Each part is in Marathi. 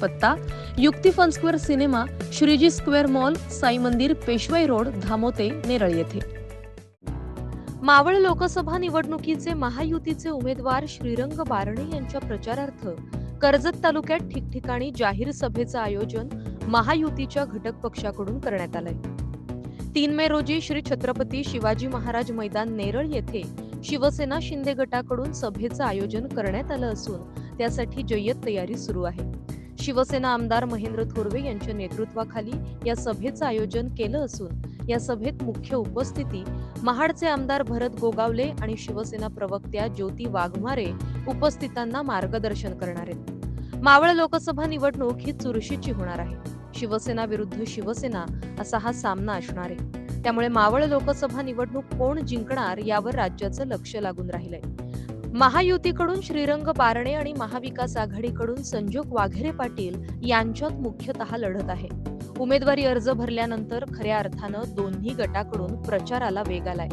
पत्ता युक्ती fun square cinema Shreeji square mall Sai मंदिर पेशवाई रोड धामोते नेरळ येथे. मावळ लोकसभा निवडणुकीचे महायुतीचे उमेदवार श्रीरंग बारणे यांच्या प्रचारार्थ कर्जत तालुक्यात ठिकठिकाणी जाहीर सभेचं आयोजन महायुतीच्या घटक पक्षाकडून करण्यात आलंय. तीन मे रोजी श्री छत्रपती शिवाजी महाराज मैदान नेरळ येथे शिवसेना शिंदे गटाकडून सभेचं आयोजन करण्यात आलं असून त्यासाठी जय्यत तयारी सुरू आहे. शिवसेना आमदार महेंद्र थोरवे यांच्या नेतृत्वाखाली या सभेचं आयोजन केलं असून या सभेत मुख्य उपस्थिती महाडचे आमदार भरत गोगावले आणि शिवसेना प्रवक्त्या ज्योती वाघमारे उपस्थितांना मार्गदर्शन करणार आहेत. मावळ लोकसभा निवडणूक ही चुरशीची होणार आहे. शिवसेना विरुद्ध शिवसेना असा हा सामना असणार आहे. त्यामुळे मावळ लोकसभा निवडणूक कोण जिंकणार यावर राज्याचं लक्ष लागून राहिलंय. महायुतीकडून श्रीरंग बारणे आणि महाविकास आघाडीकडून संजोग वाघेरे पाटील यांच्यात मुख्यतः लढत आहे. उमेदवारी अर्ज भरल्यानंतर खऱ्या अर्थानं दोन्ही गटाकडून प्रचाराला वेग आलाय.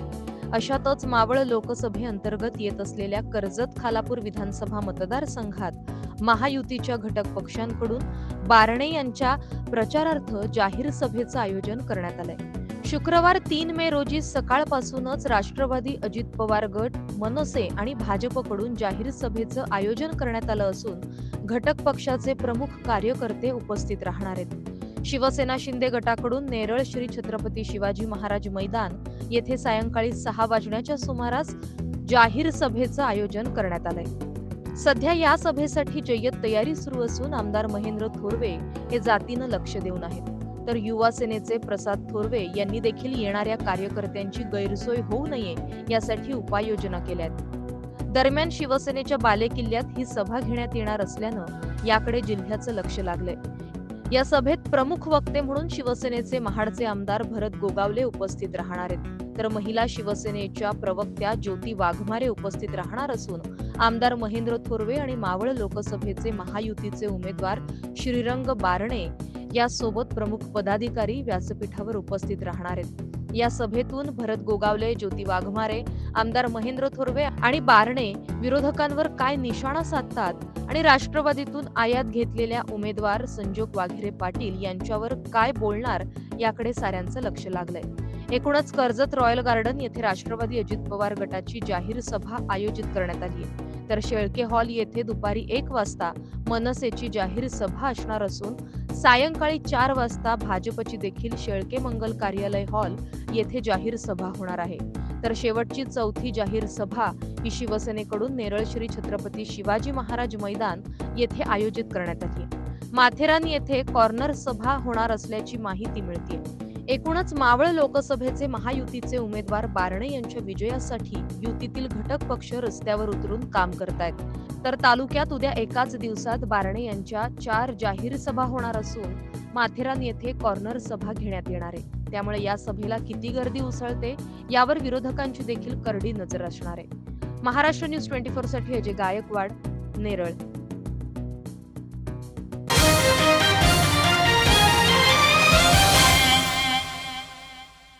अशातच मावळ लोकसभेअंतर्गत येत असलेल्या कर्जत खालापूर विधानसभा मतदारसंघात महायुतीच्या घटक पक्षांकडून बारणे यांच्या प्रचारार्थ जाहीर सभेचं आयोजन करण्यात आलंय. शुक्रवार तीन मे रोजी सकाळपासूनच राष्ट्रवादी अजित पवार गट मनसे आणि भाजपकडून जाहीर सभेचं आयोजन करण्यात आलं असून घटक पक्षाचे प्रमुख कार्यकर्ते उपस्थित राहणार आहेत. शिवसेना शिंदे गटाकडून नेरळ श्री छत्रपती शिवाजी महाराज मैदान येथे सायंकाळी सहा वाजण्याच्या सुमारास जाहीर सभेचं आयोजन करण्यात आलंय. सध्या या सभेसाठी जय्यत तयारी सुरू असून आमदार महेंद्र थोरवे हे जातीनं लक्ष देऊन आहेत. तर युवा सेनेचे प्रसाद थोरवे यांनी देखील येणाऱ्या कार्यकर्त्यांची गैरसोय होऊ नये यासाठी उपाययोजना केल्या दरम्यान शिवसेनेच्या बालेकिल्ल्यात ही सभा घेण्यात येणार असल्यानं याकडे जिल्ह्याचं लक्ष लागलंय. या सभेत प्रमुख वक्ते म्हणून शिवसेनेचे महाडचे आमदार भरत गोगावले उपस्थित राहणार आहेत. तर महिला शिवसेनेच्या प्रवक्त्या ज्योती वाघमारे उपस्थित राहणार असून आमदार महेंद्र थोरवे आणि मावळ लोकसभेचे महायुतीचे उमेदवार श्रीरंग बारणे यासोबत प्रमुख पदाधिकारी व्यासपीठावर उपस्थित राहणार आहेत. या सभेतून भरत गोगावले ज्योती वाघमारे आमदार महेंद्र थोरवे आणि बारणे विरोधकांवर काय निशाणा साधतात आणि राष्ट्रवादीतून आयात घेतलेल्या उमेदवार संजोग वाघेरे पाटील यांच्यावर काय बोलणार याकडे साऱ्यांचं लक्ष लागलंय. एकूणच कर्जत रॉयल गार्डन येथे राष्ट्रवादी अजित पवार गटाची जाहीर सभा आयोजित करण्यात आली आहे. तर शेळके हॉल येथे दुपारी एक वाजता मनसेची जाहीर सभा असणार असून सायंकाळी चार वाजता भाजपची देखील शेळके मंगल कार्यालय हॉल येथे जाहीर सभा होणार आहे. तर शेवटची चौथी जाहीर सभा ही शिवसेनेकडून नेरळ श्री छत्रपती शिवाजी महाराज मैदान येथे आयोजित करण्यात आली माथेरान येथे कॉर्नर सभा होणार असल्याची माहिती मिळते एकूणच मावळ लोकसभेचे महायुतीचे उमेदवार बारणे यांच्या विजयासाठी युतीतील घटक पक्ष रस्त्यावर उतरून काम करतायत. तर तालुक्यात उद्या एकाच दिवसात बारणे यांच्या चार जाहीर सभा होणार असून माथेरान येथे कॉर्नर सभा घेण्यात येणार आहे. त्यामुळे या सभेला किती गर्दी उसळते यावर विरोधकांची देखील करडी नजर असणार आहे. महाराष्ट्र न्यूज ट्वेंटी फोरसाठी अजय गायकवाड नेरळ.